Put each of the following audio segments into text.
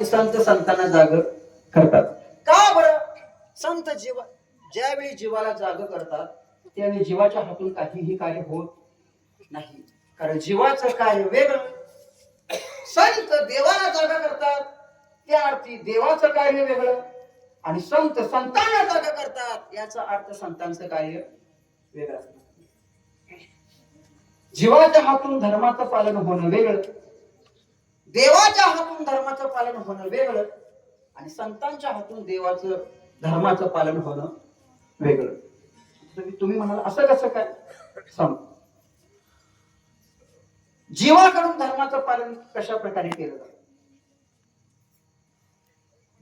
संत संतांना जाग करतात. का बरं? संत जीव ज्यावेळी जीवाला जाग करतात त्यावेळी जीवाच्या हातून काहीही कार्य होत नाही. कारण जीवाचं कार्य वेगळं? संत देवाला जागा करतात त्या अर्थी देवाचं कार्य वेगळं आणि संत संतांना जागा करतात याचा अर्थ संतांचं कार्य वेगळं. असतं जीवाच्या हातून धर्माचं पालन होणं वेगळं. देवाच्या हातून धर्माचं पालन होणं वेगळं आणि संतांच्या हातून देवाचं धर्माचं पालन होणं वेगळं. तुम्ही तुम्ही म्हणाल असं कसं काय? सांग. जीवाकडून धर्माचं पालन कशा प्रकारे केलं जातं?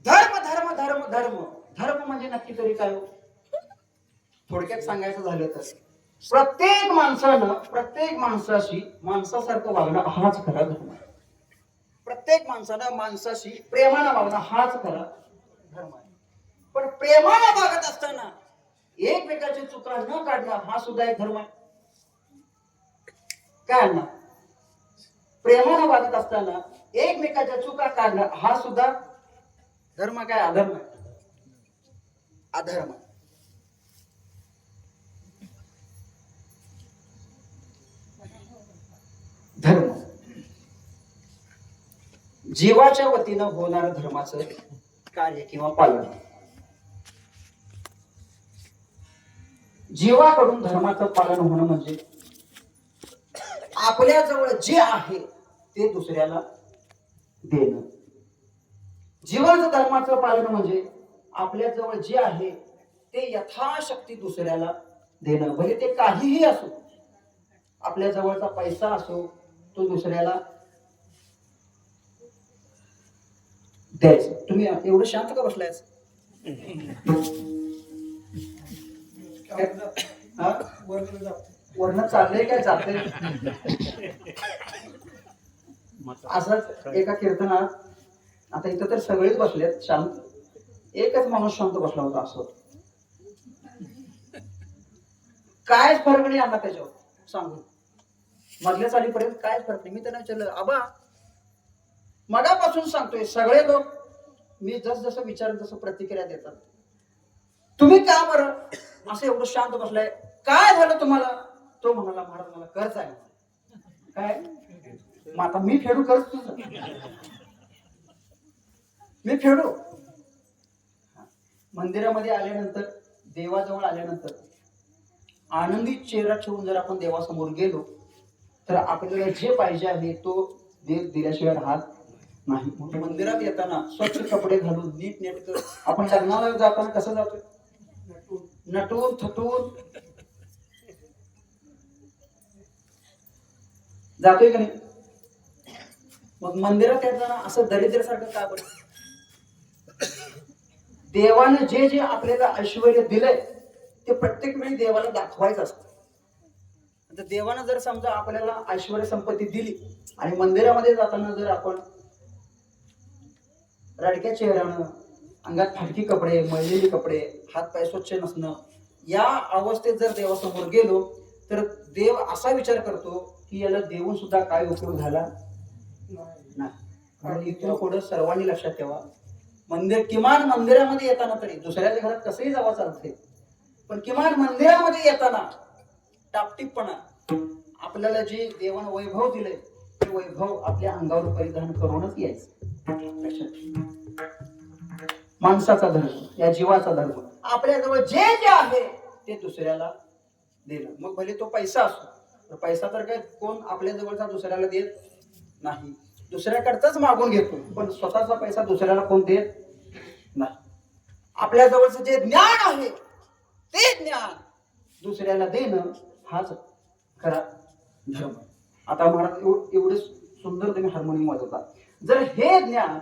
धर्म धर्म धर्म धर्म. धर्म म्हणजे नक्की तरी काय हो? थोडक्यात सांगायचं झालं तर प्रत्येक माणसानं प्रत्येक माणसाशी माणसासारखं वागणं हाच खरा धर्म आहे. प्रत्येक माणसानं माणसाशी प्रेमानं वागणं हाच खरा धर्म आहे. पण प्रेमानं वागत असताना एकमेकाची चुका न काढणं हा सुद्धा एक धर्म आहे. काय अण्णा? प्रेमानं वागत असताना एकमेकाच्या चुका काढणं हा सुद्धा धर्म काय? अधर्म आहे. अधर्म. धर्म. जीवाच्या वतीनं होणार धर्माचं कार्य किंवा पालन. जीवाकडून धर्माचं पालन होणं म्हणजे आपल्याजवळ जे आहे ते दुसऱ्याला देणं. जीवाचं धर्माचं पालन म्हणजे आपल्याजवळ जे आहे ते यथाशक्ती दुसऱ्याला देणं. म्हणजे ते काहीही असो आपल्या जवळचा पैसा असो तो दुसऱ्याला द्यायचं. तुम्ही एवढं शांत का बसलाय वर्ण चाललंय काय चाललंय असंच एका कीर्तनात आता इथं तर सगळेच बसलेत शांत. एकच माणूस शांत बसला होता असं. काय फरक नाही आला त्याच्यावर? सांगू. मधल्या चालीपर्यंत काय फरक नाही. मी त्यांना विचारलं आबा मगापासून सांगतोय सगळे लोक मी जस जसं विचार तसं प्रतिक्रिया देतात. तुम्ही का बरं असं एवढं शांत बसलाय? काय झालं तुम्हाला? तो म्हणाला महाराज मला कर्ज आहे. काय? मग आता मी फेडू कर्ज तुझं? मी फेडू? मंदिरामध्ये आल्यानंतर देवाजवळ आल्यानंतर आनंदी चेहरा ठेवून जर आपण देवासमोर गेलो तर आपल्याला जे पाहिजे आहे तो देव दिल्याशिवाय राहत नाही. मग मंदिरात येताना स्वच्छ कपडे घालून नीट नेटक आपण लग्नाला जाताना कसं जातोय? नटून थटून. जातोय का नाही? मग मंदिरात येताना असं दरिद्रासारखं का बरं? देवानं जे जे आपल्याला ऐश्वर दिलंय ते प्रत्येक वेळी देवाला दाखवायचं असतं. देवानं जर समजा आपल्याला ऐश्वर संपत्ती दिली आणि मंदिरामध्ये जाताना जर आपण रडक्या चेहऱ्यानं अंगात फाटकी कपडे मळलेले कपडे हात पाय स्वच्छ नसणं या अवस्थेत जर देवासमोर गेलो तर देव असा विचार करतो की याला देऊन सुद्धा काय उपयोग झाला? नाही. इथून पुढं सर्वांनी लक्षात ठेवा मंदिर किमान मंदिरामध्ये येताना तरी दुसऱ्याच्या घरात कसंही जावा चालते पण किमान मंदिरामध्ये येताना टापटीपणा आपल्याला जे देवानं वैभव दिले ते वैभव आपल्या अंगावर परिधान करूनच यायचं. माणसाचा धर्म या जीवाचा धर्म. आपल्याजवळ जे जे आहे ते दुसऱ्याला देणं. मग भले तो पैसा असो तर पैसा तर काय कोण आपल्या जवळचा दुसऱ्याला देत नाही. दुसऱ्याकडचंच मागून घेतो पण स्वतःचा पैसा दुसऱ्याला कोण देत नाही. आपल्या जवळचं जे ज्ञान आहे ते ज्ञान दुसऱ्याला देणं हाच खरा धर्म. आता महाराज एवढे सुंदर तुम्ही हार्मोनियम वाजवता. जर हे ज्ञान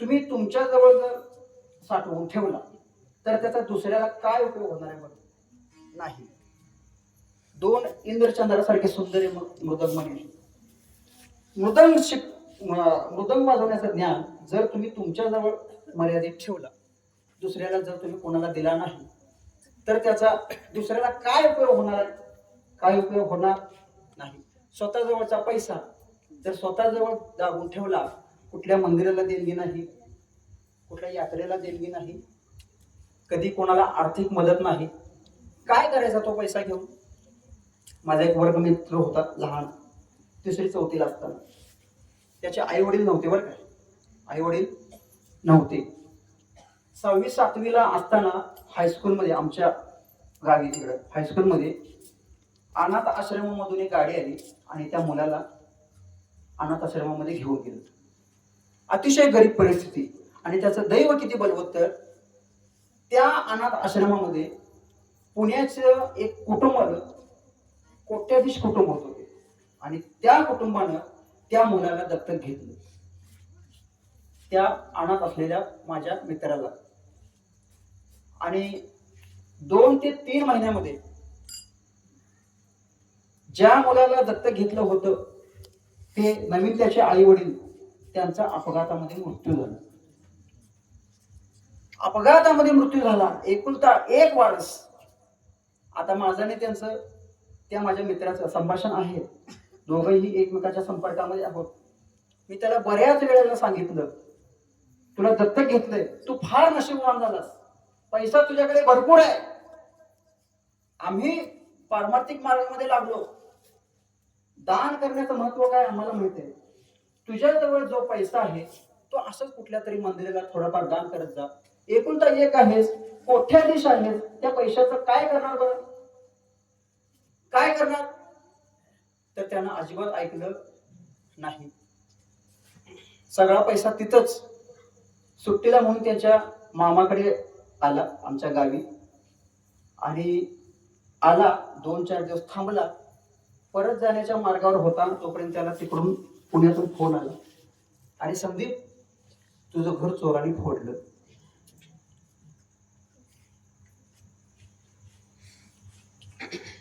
तुम्ही तुमच्याजवळ जर साठवून ठेवला तर त्याचा दुसऱ्याला काय उपयोग होणार आहे बघ नाही. दोन इंद्रचंद्रासारखे सुंदर मृदंग म्हणजे मृदंग शिक मृदंग वाजवण्याचं ज्ञान जर तुम्ही तुमच्याजवळ मर्यादित ठेवला दुसऱ्याला जर तुम्ही कोणाला दिला नाही तर त्याचा दुसऱ्याला काय उपयोग होणार काय उपयोग होणार नाही? स्वतःजवळचा पैसा जर स्वतःजवळ दाबून ठेवला कुठल्या मंदिराला देणगी नाही कुठल्या यात्रेला देणगी नाही कधी कोणाला आर्थिक मदत नाही काय करायचा तो पैसा घेऊन? माझा एक वर्गमित्र होता लहान तिसरी चौथीला असताना. त्याचे आई वडील नव्हते बरं का. आई वडील नव्हते. सहावी सातवीला असताना हायस्कूलमध्ये आमच्या गावी तिकडं हायस्कूलमध्ये अनाथ आश्रमामधून एक गाडी आली आणि त्या मुलाला अनाथ आश्रमामध्ये घेऊन गेलं. अतिशय गरीब परिस्थिती. आणि त्याचं दैव किती बलवत तर त्या अनाथ आश्रमामध्ये पुण्याचं एक कुटुंब आलं कोट्याधीश कुटुंब होत होते आणि त्या कुटुंबानं त्या मुलाला दत्तक घेतलं. त्या अनाथ असलेल्या माझ्या मित्राला. आणि दोन ते तीन महिन्यामध्ये ज्या मुलाला दत्तक घेतलं होतं ते नवीन त्याचे आई वडील त्यांचा अपघातामध्ये मृत्यू झाला. अपघातामध्ये मृत्यू झाला. एकुलता एक वारस. आता माझं नाही त्यांचं त्या माझ्या मित्राचं संभाषण आहे. दोघंही एकमेकाच्या संपर्कामध्ये आहोत. मी त्याला बऱ्याच वेळेला सांगितलं तुला दत्तक घेतलंय. तू फार नशीबवान झालास. पैसा तुझ्याकडे भरपूर आहे. आम्ही पारमार्थिक मार्गामध्ये लागलो. दान करण्याचं महत्त्व काय आम्हाला माहीत आहे? तुझ्याजवळ जो पैसा आहे तो असंच कुठल्या तरी मंदिराला थोडाफार दान करत जा. एकुलता एक आहेस कोठ्याधीश आहेस त्या पैशाचं काय करणार बरं? काय करणार? तर त्यानं अजिबात ऐकलं नाही. सगळा पैसा तिथंच. सुट्टीला म्हणून त्याच्या मामाकडे आला आमच्या गावी. आणि आला दोन चार दिवस थांबला. परत जाण्याच्या मार्गावर होता तोपर्यंत त्याला तिकडून पुण्यातून फोन आला. आणि संदीप तुझं घर चोराने फोडलं.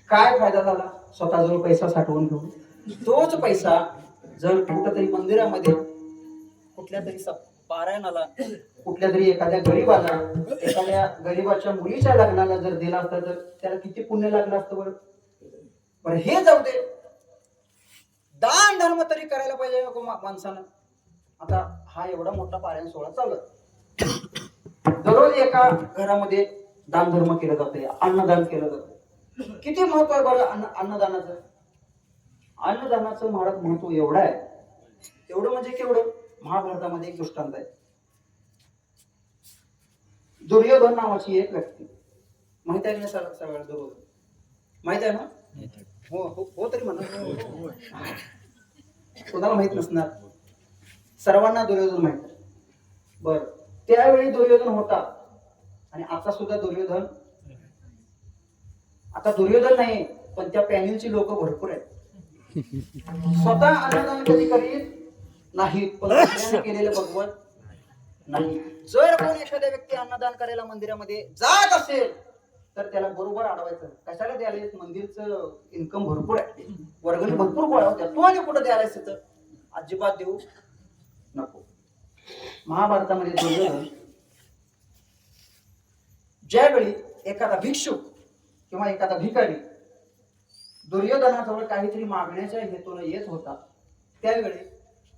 काय फायदा झाला? स्वतःजवळ पैसा साठवून घेऊन. तोच पैसा जर कुठल्या तरी मंदिरामध्ये कुठल्या तरी पारायणाला कुठल्या तरी एखाद्या गरीबाला एखाद्या गरीबाच्या मुलीच्या लग्नाला जर दिला असता तर त्याला किती पुण्य लागलं असतं बरं? पण हे जाऊ दे. दान धर्म तरी करायला पाहिजे हो माणसानं. आता हा एवढा मोठा पारायण सोहळा चालू दररोज एका घरामध्ये दान धर्म केलं जाते अन्नदान केलं जातं किती महत्त्व आहे बरं अन्न अन्नदानाचं? अन्नदानाचं महाराज महत्त्व एवढं आहे. एवढं म्हणजे केवढं? महाभारतामध्ये एक दृष्टांत आहे. दुर्योधन नावाची एक व्यक्ती. माहीत आहे ना सर सगळ्या दुर्योधन माहीत आहे ना? हो हो हो तरी म्हणा. कोणाला माहीत नसणार. सर्वांना दुर्योधन माहीत. बर. त्यावेळी दुर्योधन होता. आणि आता सुद्धा दुर्योधन. आता दुर्योधन नाही पण त्या पॅनेलची लोक भरपूर आहेत. स्वतः अन्नदान कधी करीत नाही पण केलेलं भगवत नाही. जर कोण एखाद्या व्यक्ती अन्नदान करायला मंदिरामध्ये जात असेल तर त्याला बरोबर अडवायचं. कशाला द्यायला मंदिरचं इन्कम भरपूर आहे. वर्गणी भरपूर गोळा होत्या. तू आणि कुठं द्यायला तिथं? अजिबात देऊ नको. महाभारतामध्ये दुर्योधन ज्यावेळी एखादा भिक्षुक किंवा एखादा भिकारी दुर्योधनाजवळ काहीतरी मागण्याच्या हेतून येत होता त्यावेळी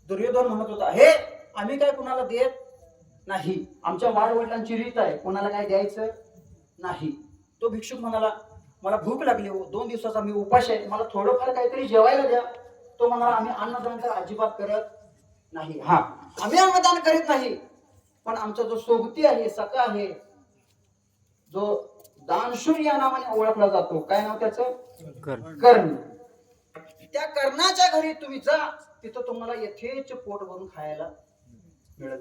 दुर्योधन म्हणत होता हे आम्ही काय कुणाला देत नाही? आमच्या वाडवडिलांची रीत आहे. कोणाला काय द्यायचं? नाही. तो भिक्षुक म्हणाला मला भूक लागली हो दोन दिवसाचा मी उपाश आहे मला थोडंफार काहीतरी जेवायला द्या. तो म्हणाला आम्ही अन्नदान तर अजिबात करत नाही. हा आम्ही अन्नदान करीत नाही पण आमचा जो सोबती आहे सखा आहे जो दानशूर या नावाने ओळखला जातो काय नाव त्याचं? कर्ण. त्या कर्णाच्या घरी तुम्ही जा तिथं तुम्हाला यथेच पोट भरून खायला मिळत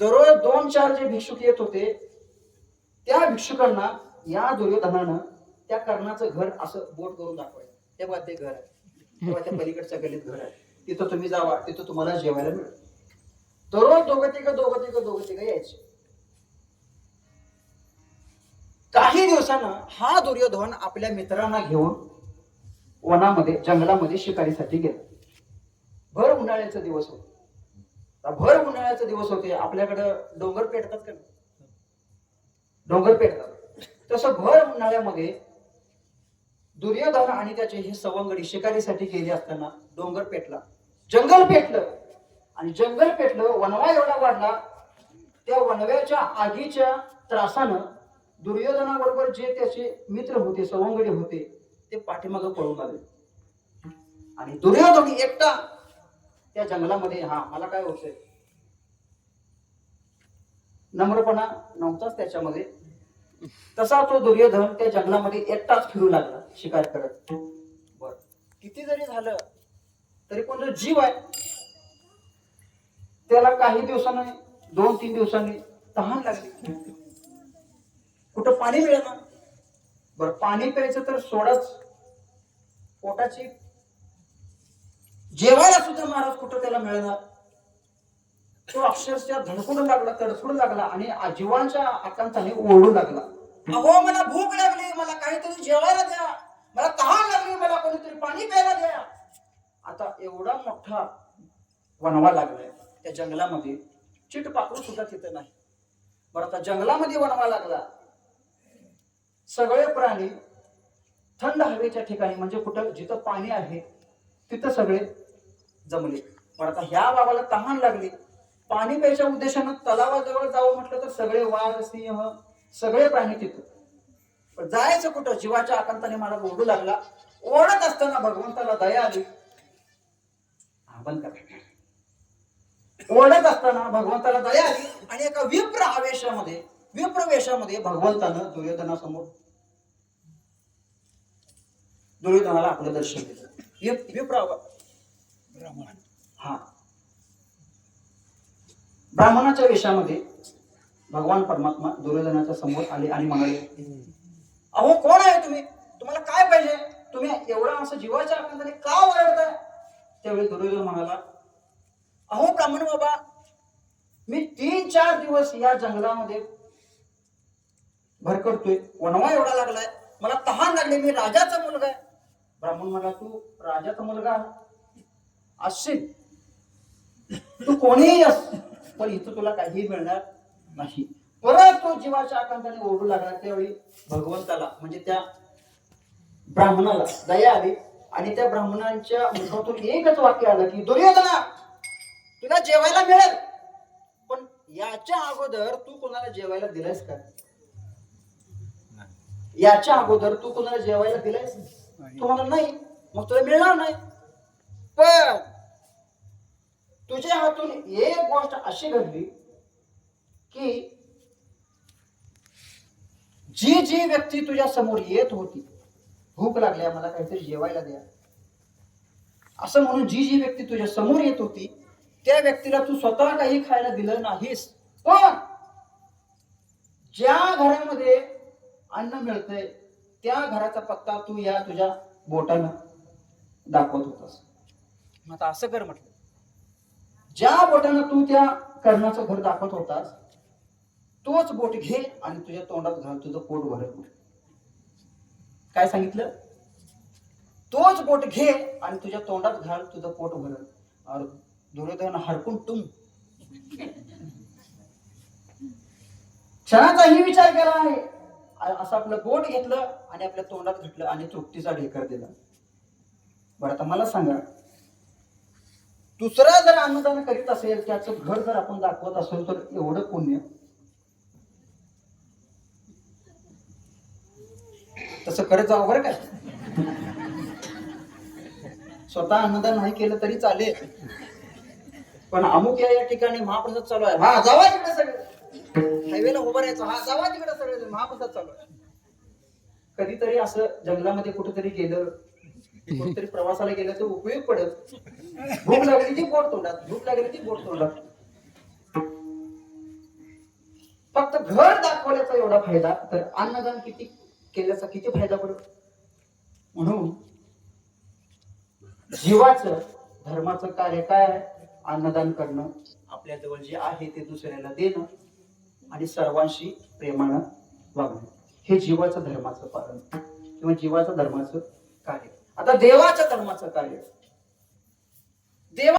दररोज दोन चार जे भिक्षुक येत होते त्या भिक्षुकांना या दुर्योधनानं त्या कर्णाचं घर असं बोट करून दाखवायचं हे बघा ते घर आहे. तेव्हा त्या पलीकडच्या गलीत घर आहे. तिथं तुम्ही जावा तिथं तुम्हाला जेवायला मिळेल. दररोज दोघं तिघं दोघं तिघं दोघं तिघं यायचे. काही दिवसानं हा दुर्योधन आपल्या मित्रांना घेऊन वनामध्ये जंगलामध्ये शिकारीसाठी गेला. भर उन्हाळ्याचा दिवस होते. भर उन्हाळ्याचा दिवस होते आपल्याकडं डोंगर पेटतात का डोंगर पेटतात. तसं भर उन्हाळ्यामध्ये दुर्योधन आणि त्याचे हे सवंगडी शिकारीसाठी गेले असताना डोंगर पेटला. जंगल पेटलं. आणि जंगल पेटलं वनवा एवढा वाढला त्या वनव्याच्या आगीच्या त्रासानं दुर्योधनाबरोबर जे त्याचे मित्र होते सवंगडी होते ते पाठीमागं पळून आले. आणि दुर्योधन एकटा त्या जंगलामध्ये हा मला काय होतंय? नम्रपणा नव्हताच त्याच्यामध्ये. तसा तो दुर्योधन त्या जंगलामध्ये एकटाच फिरू लागला शिकार करत. बर. किती जरी झालं तरी पण जो जीव आहे त्याला काही दिवसांनी दोन तीन दिवसांनी तहान लागली. कुठं पाणी मिळेना बर पाणी प्यायचं तर सोडाच. पोटाची जेवायला सुद्धा महाराज कुठं त्याला मिळणार? तो अक्षरशः धडकून लागला तडफडू लागला आणि जीवांच्या आकांताने ओरडू लागला. अहो मला भूक लागली मला काहीतरी जेवायला द्या. मला तहान लागली मला कोणीतरी पाणी प्यायला द्या. आता एवढा मोठा वनवा लागलाय त्या जंगलामध्ये चिट पाकडू सुद्धा तिथं नाही. बरं आता जंगलामध्ये वनवा लागला. सगळे प्राणी थंड हवेच्या ठिकाणी म्हणजे कुठं जिथं पाणी आहे तिथं सगळे जमले. पण आता ह्या बाबाला तहान लागली. पाणी प्यायच्या उद्देशानं तलावाजवळ जावं म्हटलं तर सगळे वाघ सिंह सगळे प्राणी तिथं. पण जायचं कुठं? जीवाच्या आकांताने मला ओढू लागला. ओढत असताना भगवंताला दया आली. ओढत असताना भगवंताला दया आली आणि एका विप्र आवेशामध्ये विप्र वेशामध्ये भगवंतानं दुर्योधनासमोर दुर्योधनाला आपलं दर्शन दिलं. विप्र ब्राह्मण. हा. ब्राह्मणाच्या वेशामध्ये भगवान परमात्मा दुर्योधनाच्या समोर आले आणि म्हणाले अहो कोण आहे तुम्ही? तुम्हाला काय पाहिजे? तुम्ही एवढा असं जीवाच्या आनंदाने का ओरडताय? त्यावेळी दुर्योधन म्हणाला अहो ब्राह्मण बाबा मी तीन चार दिवस या जंगलामध्ये भरकटतोय वनवा एवढा लागलाय. मला तहान लागले मी राजाचा मुलगा आहे. ब्राह्मण म्हणला तू राजाचा मुलगा असशील तू कोणीही अस पण इथं तुला काही मिळणार नाही. परत तो जीवाच्या आकांताने ओरडू लागला त्यावेळी भगवंताला म्हणजे त्या ब्राह्मणाला दया आली आणि त्या ब्राह्मणांच्या मुखातून एकच वाक्य आलं की दुर्योधना तुला जेवायला मिळेल. पण याच्या अगोदर तू कोणाला जेवायला दिलायस का? याच्या अगोदर तू कोणाला जेवायला दिलायस? तू म्हणा नाही मग तुला मिळणार नाही. पण तुझ्या हातून एक गोष्ट अशी घडली की जी जी व्यक्ती तुझ्या समोर येत होती भूक लागल्या मला काहीतरी जेवायला द्या. असं म्हणून जी जी व्यक्ती तुझ्या समोर येत होती त्या व्यक्तीला तू स्वतः काही खायला दिलं नाहीस. पण ज्या घरामध्ये अन्न मिळतंय त्या घराचा पत्ता तू या तुझ्या बोटानं दाखवत होतास. मग आता असं कर म्हटलं. ज्या बोटानं तू त्या कर्णाचं घर दाखवत होतास तोच बोट घे आणि तुझ्या तोंडात घाल तुझं पोट भरत काय सांगितलं? तोच बोट घे आणि तुझ्या तोंडात घाल तुझं पोट भरत और दुर्योधन हरकून तुम क्षणाचाही विचार केला आहे असं आपलं बोट घेतलं आणि आपल्या तोंडात घटलं आणि तृप्तीचा ढेकर दिला. बरं आता मला सांगा दुसरा जर अन्नदान करीत असेल त्याचं घर जर आपण दाखवत असेल तर एवढं पुण्य तसं करत जावं बरं काय स्वतः अन्नदान नाही केलं तरी चालेल. पण अमुक या या ठिकाणी महाप्रसाद चालू आहे. हा जावा तिकडे सगळे. हायवेला उभं राहायचं. हा जावा तिकडे सगळे. महाप्रसाद चालू आहे. कधीतरी असं जंगलामध्ये कुठेतरी गेलं कुठेतरी प्रवासाला गेलं तर उपयोग पडत. भूक लागली की बोट तोंडात भूक लागली की बोट तोंडात. फक्त घर दाखवल्याचा एवढा फायदा तर अन्नदान किती केल्याचा किती फायदा पडत? म्हणून जीवाचं धर्माचं कार्य काय आहे? अन्नदान करणं आपल्या जवळ जे आहे ते दुसऱ्याला देणं आणि सर्वांशी प्रेमानं वागणं. हे जीवाचं धर्माचं पालन किंवा जीवाचं धर्माचं कार्य. आता देवाच्या धर्माचं कार्य.